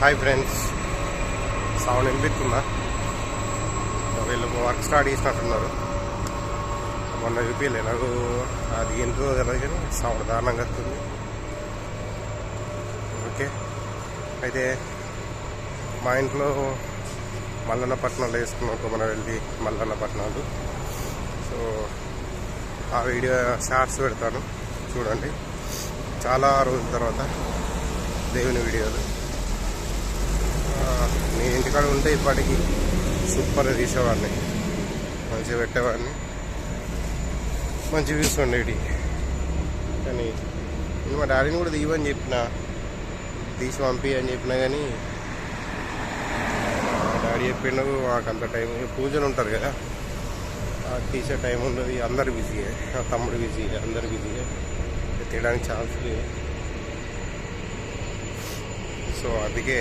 Hi friends sound వినిపిస్తుందా? వీళ్ళు work start చేసినట్టున్నారు. మొన్న చూపించలే నాకు అది ఎంతో తెలియదు కానీ సౌండ్ దారుణంగా వస్తుంది. ఓకే. అయితే మా ఇంట్లో మల్లన్నపట్నంలో వేసుకున్నాం ఒక వెళ్ళి మల్లన్నపట్నాలు. సో ఆ వీడియో షార్ట్స్ పెడతాను. చూడండి. చాలా రోజుల తర్వాత దేవుని వీడియోలు. నేను ఇంటికాడ ఉంటే ఇప్పటికి సూపర్గా తీసేవాడిని. మంచిగా పెట్టేవాడిని. మంచి వ్యూస్ ఉండేవి కానీ నేను మా డాడీని కూడా తీయమని చెప్పిన. తీసి పంపి అని చెప్పినా కానీ డాడీ చెప్పిండు మాకు అంత టైం పూజలు ఉంటారు కదా ఆ తీసే టైం ఉండదు. అందరు బిజీయే. నా తమ్ముడు బిజీ అందరు బిజీయే. తీయడానికి ఛాన్స్ లేదు. సో అందుకే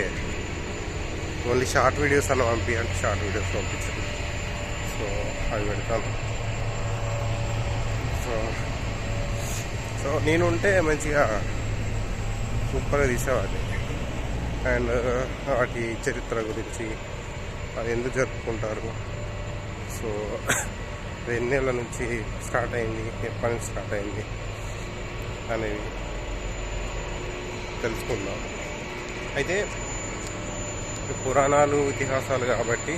ఓన్లీ షార్ట్ వీడియోస్ అలా పంపించండి షార్ట్ వీడియోస్ పంపించండి. సో అవి పెడతాను. సో సో నేను ఉంటే మంచిగా సూపర్గా తీసేవాడిని. అండ్ వాటి చరిత్ర గురించి అది ఎందుకు జరుపుకుంటారు? సో అది ఎన్నేళ్ళ నుంచి స్టార్ట్ అయింది ఎప్పటి నుంచి స్టార్ట్ అయింది అనేవి తెలుసుకుందాం. అయితే పురాణాలు ఇతిహాసాలు కాబట్టి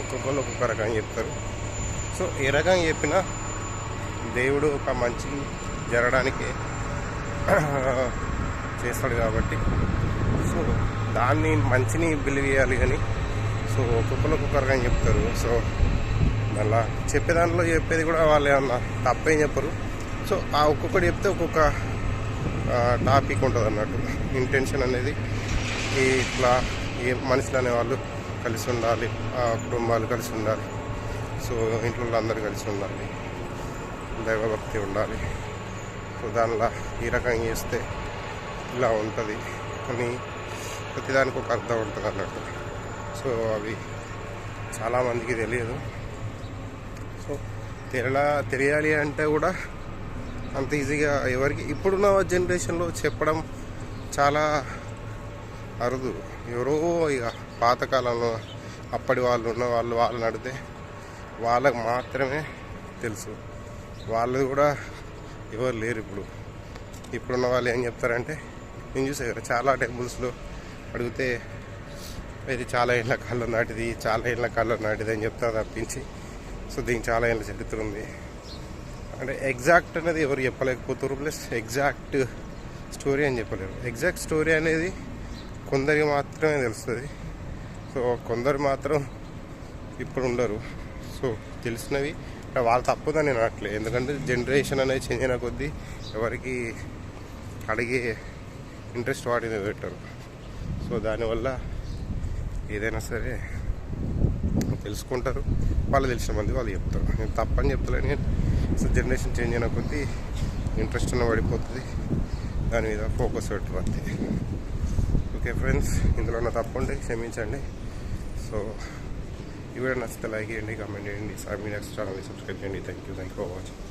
ఒక్కొక్కరు ఒక్కొక్క రకంగా చెప్తారు. సో ఏ రకంగా చెప్పినా దేవుడు ఒక మంచి జరగడానికి చేస్తాడు కాబట్టి. సో దాన్ని మంచిని బిలీవ్ చేయాలి కానీ సో ఒక్కొక్కరు ఒక్కొక్క రకంగా చెప్తారు. సో మళ్ళా చెప్పే దాంట్లో చెప్పేది కూడా వాళ్ళు ఏమన్నా తప్పేం చెప్పరు. సో ఆ ఒక్కొక్కటి చెప్తే ఒక్కొక్క టాపిక్ ఉంటుంది అన్నట్టు ఇంటెన్షన్ అనేది ఈ ఇట్లా ఏ మనుషులు అనేవాళ్ళు కలిసి ఉండాలి ఆ కుటుంబాలు కలిసి ఉండాలి. సో ఇంట్లో అందరూ కలిసి ఉండాలి. దైవభక్తి ఉండాలి. సో దానిలో ఈ రకంగా చేస్తే ఇలా ఉంటుంది. అని ప్రతిదానికి ఒక అర్థం ఉంటుంది అన్నట్టు. సో అవి చాలామందికి తెలియదు. సో తెలియ తెలియాలి అంటే కూడా అంత ఈజీగా ఎవరికి ఇప్పుడున్న జనరేషన్లో చెప్పడం చాలా అరుదు. ఎవరో ఇక పాతకాలంలో అప్పటి వాళ్ళు ఉన్న వాళ్ళు వాళ్ళని అడిగితే వాళ్ళకి మాత్రమే తెలుసు. వాళ్ళు కూడా ఎవరు లేరు ఇప్పుడు. ఇప్పుడున్న వాళ్ళు ఏం చెప్తారంటే నేను చూసాను కదా చాలా టెంపుల్స్లో అడిగితే ఇది చాలా ఏళ్ళ కళ్ళు నాటిది చాలా ఏళ్ళ కళ్ళు నాటిది అని చెప్తారు తప్పించి సో దీనికి చాలా ఏళ్ళ చరిత్ర ఉంది. అంటే ఎగ్జాక్ట్ అనేది ఎవరు చెప్పలేకపోతారు ప్లస్ ఎగ్జాక్ట్ స్టోరీ అని చెప్పలేరు. ఎగ్జాక్ట్ స్టోరీ అనేది కొందరికి మాత్రమే తెలుస్తుంది. సో కొందరు మాత్రం ఇప్పుడు ఉండరు. సో తెలిసినవి. అంటే వాళ్ళు తప్పుదని నేను అనట్లేదు ఎందుకంటే జనరేషన్ అనేది చేంజ్ అయిన కొద్దీ ఎవరికి అడిగే ఇంట్రెస్ట్ వాటిని పెట్టరు. సో దానివల్ల ఏదైనా సరే తెలుసుకుంటారు. వాళ్ళు తెలిసిన మంది వాళ్ళు చెప్తారు. నేను తప్పని చెప్తలేను. నేను సో జనరేషన్ చేంజ్ అయిన కొద్దీ ఇంట్రెస్ట్ ఉన్న పడిపోతుంది దాని మీద ఫోకస్ పెట్టరు అంతే. ఓకే ఫ్రెండ్స్ ఇందులో నా తప్పు ఉంటే క్షమించండి సో ఇవి నచ్చితే లైక్ చేయండి కామెంట్ చేయండి. సార్ మీ నెక్స్ట్ ఛానల్ని సబ్స్క్రైబ్ చేయండి. Thank you thank you for watching